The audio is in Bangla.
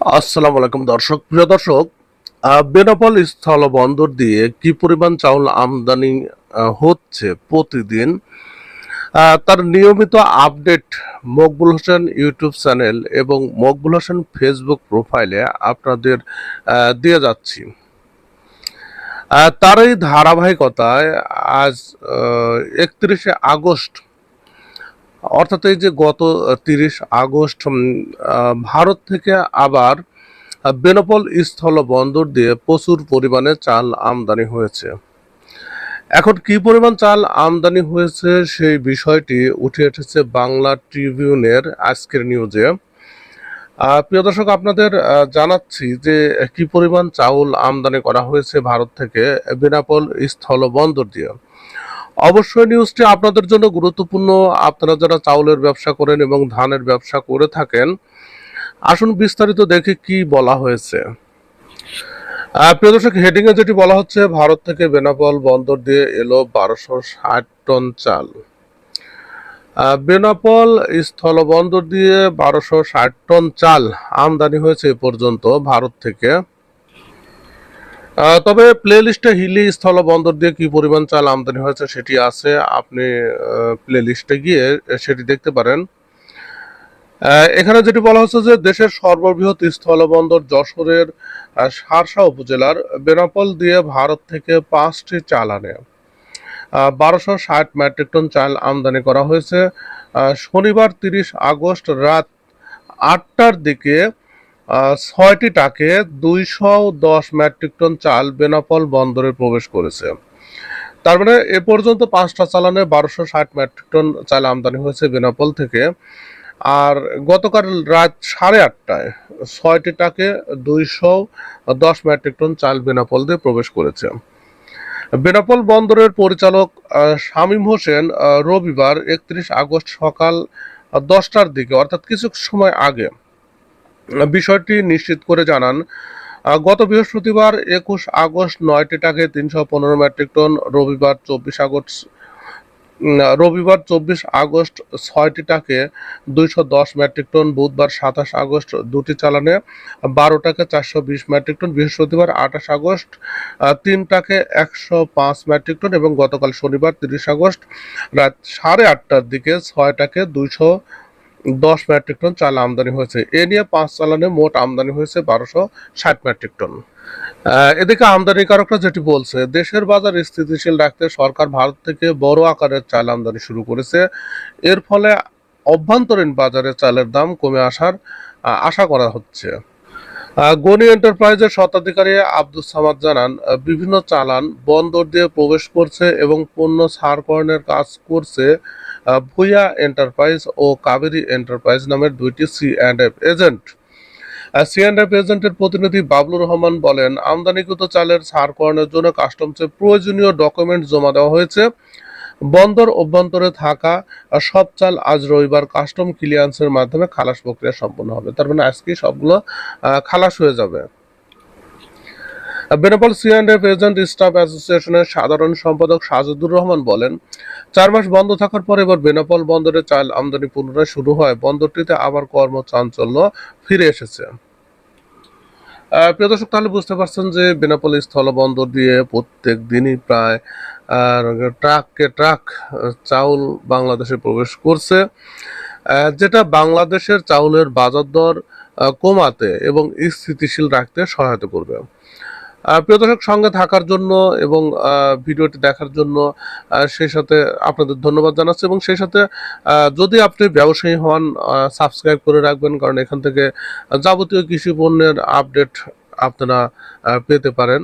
আসসালামু আলাইকুম দর্শক। প্রিয় দর্শক বেনাপোল স্থল বন্দর দিয়ে কি পরিমাণ চাউল আমদানি হচ্ছে প্রতিদিন? তার নিয়মিত update Maqbul Hossain YouTube channel এবং মকবুল হোসেন ফেসবুক প্রোফাইলে আপনাদের দিয়ে যাচ্ছি। তার এই ধারাবাহিকতায় আজ একত্রিশে আগস্ট অর্থাৎ এই যে গত তিরিশ আগস্ট ভারত থেকে আবার বেনাপোল স্থল বন্দর দিয়ে প্রচুর পরিমাণে চাল আমদানি হয়েছে। এখন কি পরিমাণ চাল আমদানি হয়েছে সেই বিষয়টি উঠে এসেছে বাংলা ট্রিবিউনের আজকের নিউজে। প্রিয় দর্শক, আপনাদের জানাচ্ছি যে কি পরিমাণ চাউল আমদানি করা হয়েছে ভারত থেকে বেনাপোল স্থল বন্দর দিয়ে। অবশ্যই নিউজটি আপনাদের জন্য গুরুত্বপূর্ণ। আপনারা যারা চাউলের ব্যবসা করেন এবং ধানের ব্যবসা করে থাকেন, আসুন বিস্তারিত দেখে কি বলা হয়েছে। প্রিয় দর্শক হেডিং এ যেটি বলা হচ্ছে, ভারত থেকে বেনাপল বন্দর দিয়ে এলো বারোশো ষাট টন চাল। বেনাপল স্থল বন্দর দিয়ে বারোশো ষাট টন চাল আমদানি হয়েছে এ পর্যন্ত ভারত থেকে। তবে প্লে লিস্টে হিলি স্থল বন্দর দিয়ে কি পরিমাণ চাল আমদানি হয়েছে সেটি আছে। আপনি প্লে লিস্টে গিয়ে সেটি দেখতে পারেন। এখানে যেটি বলা হচ্ছে যে দেশের সর্ববৃহৎ স্থলবন্দর যশোরের সারসা উপজেলার বেনাপল দিয়ে ভারত থেকে পাঁচটি চাল আনে। বারোশো ষাট মেট্রিক টন চাল আমদানি করা হয়েছে। শনিবার তিরিশ আগস্ট রাত আটটার দিকে ছয়টি টাকে দুইশো দশ মেট্রিক টন চাল বেনাপল বন্দরে প্রবেশ করেছে। তার মানে এ পর্যন্ত পাঁচটা চালানে বারোশো ষাট মেট্রিক টন চাল আমদানি হয়েছে বেনাপোল থেকে। আর গতকাল রাত সাড়ে আটটায় ছয়টি টাকে দুইশো দশ মেট্রিক টন চাল বেনাপোল দিয়ে প্রবেশ করেছে। বেনাপোল বন্দরের পরিচালক শামীম হোসেন রবিবার একত্রিশ আগস্ট সকাল দশটার দিকে, অর্থাৎ কিছু সময় আগে বিষয়টি নিশ্চিত করে জানান গত বৃহস্পতিবার একুশ আগস্ট নয়টি টাকে তিনশো পনেরো মেট্রিক টন, রবিবার চব্বিশ আগস্ট রবিবার চব্বিশ আগস্ট ছয়টি টাকে দুইশো দশ মেট্রিক টন, বুধবার সাতাশ আগস্ট দুটি চালানে বারো টাকা চারশো বিশ মেট্রিক টন, বৃহস্পতিবার আঠাশ আগস্ট তিন টাকে একশো পাঁচ মেট্রিক টন এবং গতকাল শনিবার তিরিশ আগস্ট রাত সাড়ে আটটার দিকে ছয় টাকে দুইশো দশ মেট্রিক টন চাল আমদানি হয়েছে। এ নিয়ে পাঁচ চালানে মোট আমদানি হয়েছে বারোশো ষাট মেট্রিক টন। এদিকে আমদানিকারকরা যেটি বলছে, দেশের বাজার স্থিতিশীল রাখতে সরকার ভারত থেকে বড় আকারের চাল আমদানি শুরু করেছে। এর ফলে অভ্যন্তরীণ বাজারে চালের দাম কমে আসার আশা করা হচ্ছে। গনি এন্টারপ্রাইজের স্বত্বাধিকারী আব্দুল সামাদ জানান বিভিন্ন চালান বন্দর দিয়ে প্রবেশ করছে এবং পণ্য ছাড়করণের কাজ করছে ভুইয়া এন্টারপ্রাইজ ও কাবেরী এন্টারপ্রাইজ নামের দুইটি C and F agent. C and F এজেন্টের প্রতিনিধি বাবলুর রহমান বলেন, আমদানিকৃত চালের ছাড়করণের জন্য কাস্টমসে প্রয়োজনীয় ডকুমেন্ট জমা দেওয়া হয়েছে। বন্দর অভ্যন্তরে থাকা সব চাল আজ রবিবার কাস্টম ক্লিয়ারেন্সের মাধ্যমে খালাস প্রক্রিয়া সম্পন্ন হবে। তার মানে আজকে সবগুলো খালাস হয়ে যাবে। Benapole C and F agent staff অ্যাসোসিয়েশনের সাধারণ সম্পাদক সাজুদুর রহমান বলেন, চার মাস বন্ধ থাকার পর এবার বেনাপোল বন্দরে চাল আমদানি পুনরায় শুরু হয়। বন্দরটিতে আবার কর্মচাঞ্চল্য ফিরে এসেছে। প্রিয় দর্শক, তাহলে বুঝতে পারছেন যে বেনাপোল স্থলবন্দর দিয়ে প্রত্যেক দিনই প্রায় ট্রাককে ট্রাক চাউল বাংলাদেশে প্রবেশ করছে। যেটা বাংলাদেশের চাউলের বাজার দর কমাতে এবং স্থিতিশীল রাখতে সহায়তা করবে। প্রিয় দর্শক, সঙ্গে থাকার জন্য এবং ভিডিওটি দেখার জন্য সেই সাথে আপনাদের ধন্যবাদ জানাচ্ছি এবং সেই সাথে যদি আপনি ব্যবসায়ী হন সাবস্ক্রাইব করে রাখবেন কারণ এখান থেকে যাবতীয় কৃষি পণ্যের আপডেট আপনারা পেতে পারেন।